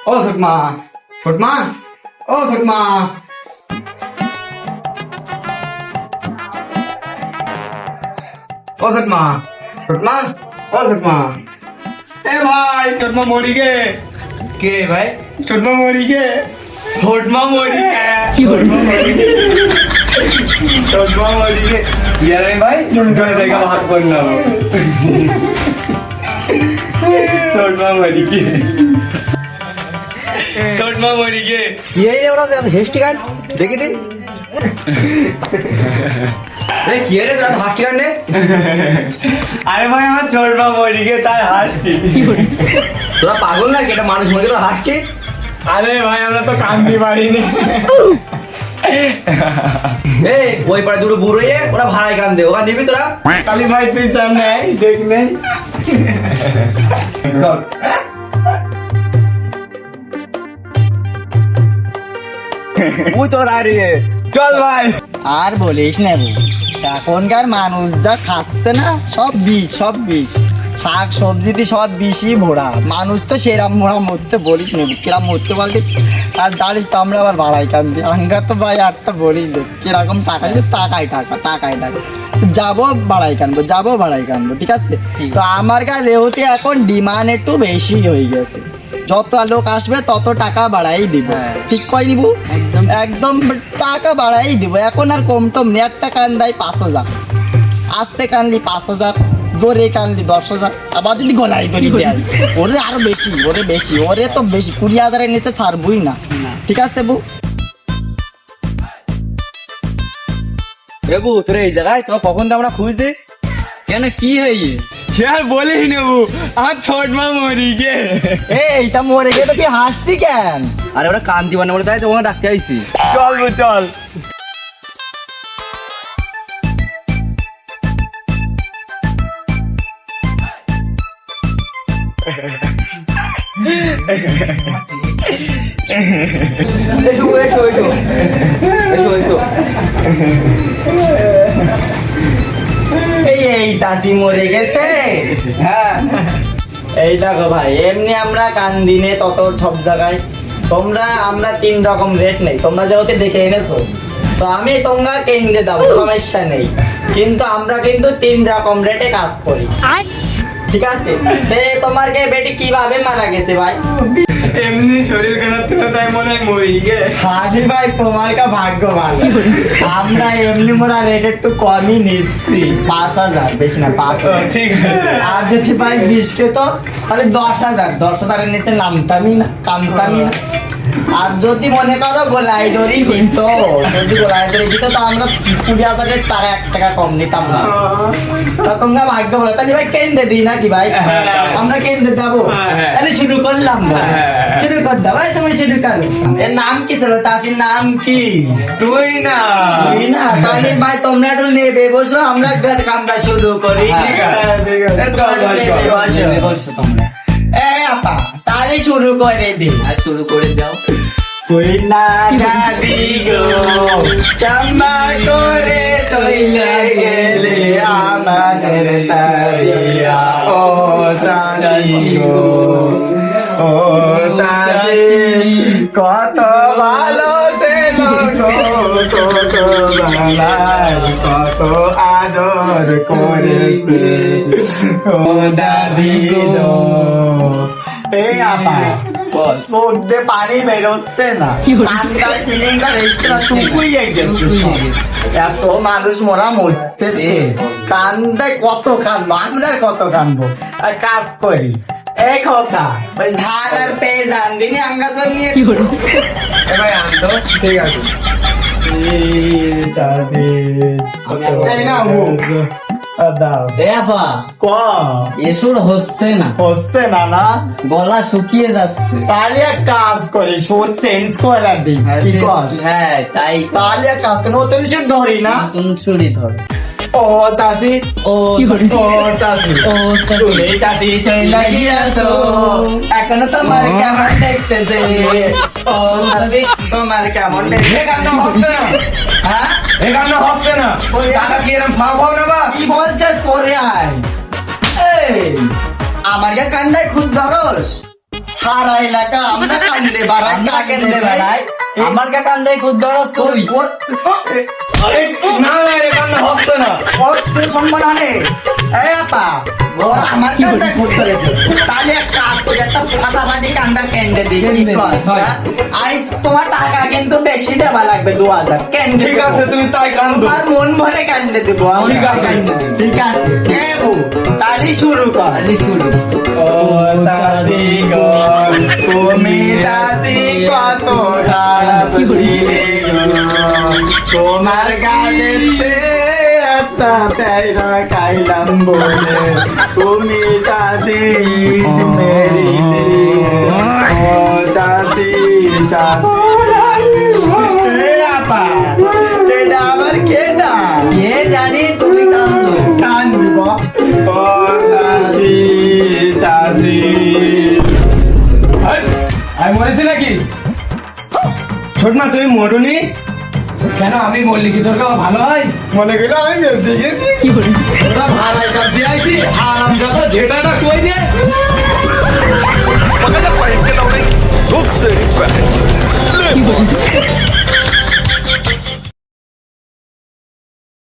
ও ছোটমা ছোটমা ও ছোটমা ও ছোটমা ছোটমা ও ছোটমা এ ভাই ছোটমা মরি গে কে ভাই ছোটমা মরি গে ছোটমা মরি গে ছোটমা মরি গে ছোটমা মরি গে ইয়ারে ভাই করে দেখা ভাত করে নাও ছোটমা মরি গে ছোটমা মরি গে এই ওরা হেস্টি কার্ড দেখি দিন। কি রে তোরা হাস্টি কার্ড নে? আরে ভাই আমার ছোটমা মরি গে তাই হাসছি তোরা পাগল না কি এটা মানুষ মরে গেল হাসটি আরে ভাই আমরা তো কান্দি পারিনি এই ওই পাড়ে দুটো বুড়ো ওরা ভাড়ায় কান দে ওখানে নিবি তোরা? কালী ভাই তুই চান নাই দেখ নেই। দাঁড়িয়ে চল ভাই। আর বলিস না এখনকার মানুষ যা খাচ্ছে না, সব বিষ সব বিষ। শাক সবজিতে সব বিষই ভোড়া মানুষ তো সেরাম মোড়া মরতে বলিস কিরাম মরতে বলতে। আর জানিস তো আমরা আবার বাড়াই কান্দি আঙ্গার তো ভাই বলিস কীরকম টাকা টাকা টাকা। যাব বাড়াই কানবো যাব বাড়াই কানবো ঠিক আছে? তো আমার কাছে এখন ডিমান্ড একটু বেশি হয়ে গেছে। যত লোক আসবে তত টাকা বাড়াই দিব। ঠিক কই নিব? একদম। টাকা বাড়াই দিব। এখন আর কম টম নেই। একটা কান্দাই পাঁচ হাজার। আসতে কানলি পাঁচ হাজার জোরে কানলি দশ হাজার। আবার যদি গলাই দেয়? ওরে আরও বেশি ওরে বেশি ওরে তো বেশি। কুড়ি হাজারের নিচে ছাড়বই না। ঠিক আছে বউ? এবু তোর এই জায়গায় তোরা কখন তো আমরা খুঁজতে কেন কি হয়ে यार বলিস না ও আর ছোট মা মরি গে এই তা মরে গে তো কি হাসছি কেন আরে ওরা কান দিবা না বলে তাই তোমাকে ডাকতে আইছি চল চল এসো এসো এসো এসো এসো চাষি মরে গেছে। হ্যাঁ। এই দেখো ভাই, এমনি আমরা কান দিনে তত সব জায়গায়। তোমরা, আমরা তিন রকম রেট নেই। তোমরা যেহেতু ডেকে এনেছো, তো আমি তোমরা কেন্দ্রে দেবো সমস্যা নেই। কিন্তু আমরা কিন্তু তিন রকম রেটে কাজ করি। ঠিক আছে? তোমার কে বেটি কীভাবে মারা গেছে ভাই? এমনি শরীর খারাপ ছিল তাই মনে হয় মরি গে। হাসি ভাই তোমার কা ভাগ্য ভালো। আমরা এমনি মোরা রেট একটু কমই নিচ্ছি। পাঁচ হাজার বেশি না পাঁচ হাজার। ঠিক আছে। আর যদি ভাই বিশ কে তো তাহলে দশ হাজার। দশ হাজারের নিচে নামতামই না কামতামই না। আর যদি মনে করো গোলাই দড়ি দিত যদি গোলাই দড়ি দিত তো আমরা কুড়ি হাজারের টাকা এক টাকা কম নিতাম না। তা তোমরা ভাগ্য বলো তাহলে ভাই কেন্দ্রে দিই নাকি ভাই? হ্যাঁ। আমরা কেন্দ্রে যাব। হ্যাঁ, হ্যাঁ। তাহলে শুরু করলাম হ্যাঁ। শুরু কর দাও ভাই তুমি শুরু করো। এর নাম কি তোর তাদের নাম কি? তুই না। তুই না। তাহলে ভাই তোমরা একটু নেবে বসো আমরা কামটা শুরু করি। ঠিক আছে, ঠিক আছে। বসো। তোমরা। আপা তাহলে শুরু করে দে। আর শুরু করে দাও। তুই না দাদি গো চাম্বা করে চলে গেলে আমাদের তারিয়া। ও সানি গো করেছে ও দাদি গো এই আপা মধ্যে পানি বেরোচ্ছে না কানটা ফিলিংটা রেস্টটা শুকুইয়ে গেছে এত মানুষ মরা মরতে কান্দে কত কানবো আমরা আর কত কানবো আর কাজ করি এক কথা ওই আর পেয়ে ধান দিনে আঙ্গাজর নিয়ে এবার আনতো ঠিক আছে এই না মুখ দাও ক? এসুর হচ্ছে না। হচ্ছে না না? গলা শুকিয়ে যাচ্ছে। তাহলে এক কাজ করি সুর চেঞ্জ করে দিই। কি কস? হ্যাঁ তাই তাহলে এক কাজ করি নতুন সুর ধরি না? নতুন ধর। ও দাদি ও ও দাদি ও তুমি দাদি চলে গিয়েছো এখনও তোমার কেমন দেখতে যে ও দাদি তোমার কেমন দেখতে কেন হচ্ছে না। হ্যাঁ? এই হচ্ছে না। টাকা কি এরকম না কি বলছে সরে আয়। আমার কান্দায় খুব ধরস। সারা এলাকা আমরা কান্দে বাড়াই কান্দে বাড়াই আমার কা কান্দে খুদ ধরস তুই আরে না না রে কান্না হচ্ছে না। সম্মান আনে। আমার কান্দে ঘুরতে তাহলে এক কাজ করে একটা ফাটাফাটি কান্দার ক্যান্ডে দিই কি ক্যান্ডে কর, দিই, হয়। আই তোমার টাকা কিন্তু বেশি দেওয়া লাগবে দু হাজার। ক্যান্ডে ঠিক আছে তুমি তাই কান্দো তোমার মন ভরে কান্দে দেবো ঠিক আছে। ঠিক আছে তাহলে শুরু কর। শুরু। ও দাসি গো তুমি কত তোমার একটা প্যারা খাইলাম বলে। তুমি চাষি মেরিলে ও চাষি চাষি আপা এটা আবার কেডা কে জানি তুমি কান্দো কান ও চাষি চাষি আমি মরেছি নাকি? ছোট মা তুমি মরুনি? কেন আমি বললি কি তোর কাছে ভালো হয়? মনে করি আমি বেশ দিয়ে গেছি কি করি তোরা ভাড়ায় কাজ দিয়ে আইছি। আরাম যাতা ঝেটাটা কই দে কি বলি